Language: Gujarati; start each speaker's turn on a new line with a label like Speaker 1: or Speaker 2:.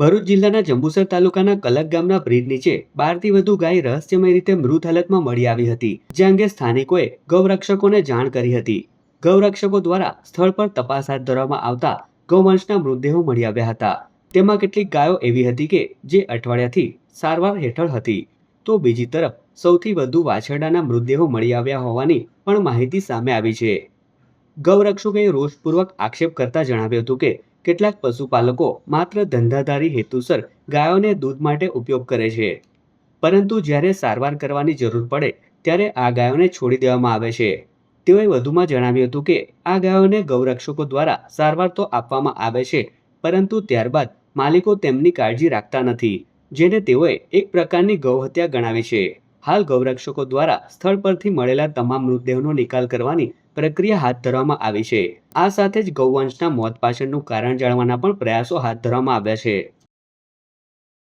Speaker 1: ભરૂચ જિલ્લાના જંબુસર તાલુકાના કલક ગામના બ્રિજ નીચે બારથી વધુ ગાય રહસ્યમય રીતે મૃત હાલતમાં મળી આવી હતી, જે અંગે સ્થાનિકોએ ગૌરક્ષકોને જાણ કરી હતી. ગૌરક્ષકો દ્વારા સ્થળ પર તપાસ હાથ ધરવામાં આવતા ગૌવંશના મૃતદેહો મળી આવ્યા હતા. તેમાં કેટલીક ગાયો એવી હતી કે, જે અઠવાડિયાથી સારવાર હેઠળ હતી. તો બીજી તરફ, સૌથી વધુ વાછરડાના મૃતદેહો મળી આવ્યા હોવાની પણ માહિતી સામે આવી છે. ગૌરક્ષકોએ રોષપૂર્વક આક્ષેપ કરતા જણાવ્યું હતું કે કેટલાક પશુપાલકો માત્ર ધંધાધારી હેતુસર ગાયોને દૂધ માટે ઉપયોગ કરે છે. પરંતુ જ્યારે સારવાર કરવાની જરૂર પડે, ત્યારે આ ગાયોને છોડી દેવામાં આવે છે. તેઓએ વધુમાં જણાવ્યું હતું કે, આ ગાયોને ગૌરક્ષકો દ્વારા સારવાર તો આપવામાં આવે છે, પરંતુ ત્યારબાદ માલિકો તેમની કાળજી રાખતા નથી, જેને તેઓએ એક પ્રકારની ગૌહત્યા ગણાવી છે. હાલ ગૌરક્ષકો દ્વારા સ્થળ પરથી મળેલા તમામ મૃતદેહનો નિકાલ કરવાની પ્રક્રિયા હાથ ધરવામાં આવી છે. આ સાથે જ ગૌવંશના મોત પાછળનું કારણ જાણવાના પણ પ્રયાસો હાથ ધરવામાં આવ્યા છે.